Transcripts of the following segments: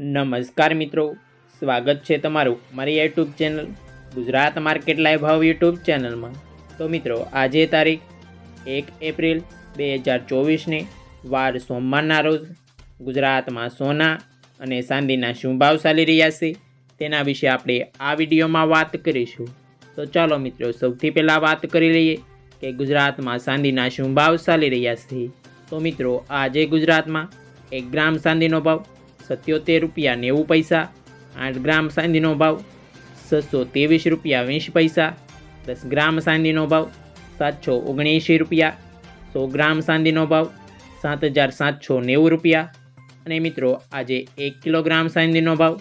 નમસ્કાર મિત્રો, સ્વાગત છે તમારું મારી YouTube channel Gujarat market live ભાવ યુટ્યુબ ચેનલમાં તો મિત્રો, આજે તારીખ એક એપ્રિલ બે હજાર ચોવીસને વાર સોમવારના રોજ ગુજરાતમાં સોના અને ચાંદીના શું ભાવ ચાલી રહ્યા છે તેના વિશે આપણે આ વિડીયોમાં વાત કરીશું. તો ચાલો મિત્રો, સૌથી પહેલાં વાત કરી લઈએ કે ગુજરાતમાં ચાંદીના શું ભાવ ચાલી રહ્યા છે. તો મિત્રો, આજે ગુજરાતમાં એક ગ્રામ ચાંદીનો ભાવ સત્યોતેર રૂપિયા નેવું પૈસા, આઠ ગ્રામ સાંદીનો ભાવ છસો ત્રેવીસ રૂપિયા વીસ પૈસા, દસ ગ્રામ સાંદીનો ભાવ સાતસો ઓગણએંશી રૂપિયા, સો ગ્રામ સાંદીનો ભાવ સાત હજાર સાતસો નેવું રૂપિયા. અને મિત્રો, આજે એક કિલોગ્રામ સાંદીનો ભાવ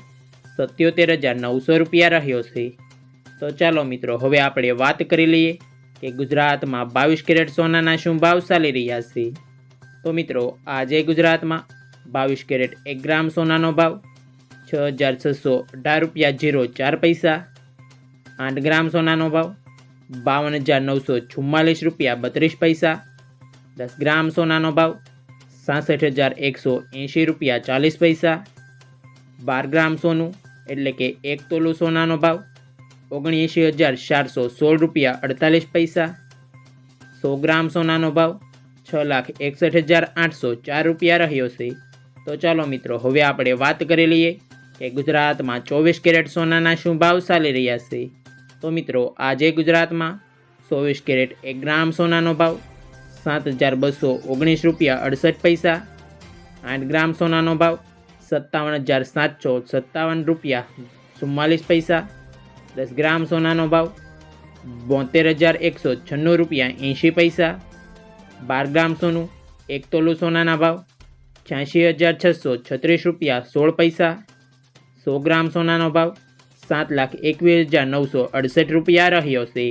સત્યોતેર હજાર નવસો રૂપિયા રહ્યો છે. તો ચાલો મિત્રો, હવે આપણે વાત કરી લઈએ કે ગુજરાતમાં બાવીસ કેરેટ સોનાના શું ભાવ ચાલી રહ્યા છે. તો મિત્રો, આજે ગુજરાતમાં બાવીસ કેરેટ એક ગ્રામ સોનાનો ભાવ, છ હજાર છસો અઢાર રૂપિયા જીરો ચાર પૈસા, આઠ ગ્રામ સોનાનો ભાવ, બાવન હજાર નવસો ચુમ્માલીસ રૂપિયા બત્રીસ પૈસા, દસ ગ્રામ સોનાનો ભાવ, સાસઠ હજાર એકસો એંશી રૂપિયા ચાલીસ પૈસા, બાર ગ્રામ સોનું એટલે કે એક તોલું સોનાનો ભાવ, ઓગણએંશી હજાર ચારસો સોળ રૂપિયા અડતાલીસ પૈસા, સો ગ્રામ સોનાનો ભાવ, છ લાખ એકસઠ હજાર આઠસો ચાર રૂપિયા રહ્યો છે. તો ચાલો મિત્રો, હવે આપણે વાત કરી લઈએ કે ગુજરાતમાં ચોવીસ કેરેટ સોનાના શું ભાવ ચાલી રહ્યા છે. તો મિત્રો, આજે ગુજરાતમાં ચોવીસ કેરેટ એક ગ્રામ સોનાનો ભાવ, સાત હજાર બસો ઓગણીસ રૂપિયા અડસઠ પૈસા, આઠ ગ્રામ સોનાનો ભાવ, સત્તાવન હજાર સાતસો સત્તાવન રૂપિયા ચુમ્માલીસ પૈસા, દસ ગ્રામ સોનાનો ભાવ, બોતેર હજાર એકસો છન્નું રૂપિયા એંશી પૈસા, બાર ગ્રામ સોનું, એક તોલું સોનાના ભાવ છ્યાસી હજાર છસો છત્રીસ રૂપિયા સોળ પૈસા. સો ગ્રામ સોનાનો ભાવ સાત લાખ એકવીસ હજાર નવસો અડસઠ રૂપિયા રહ્યો છે.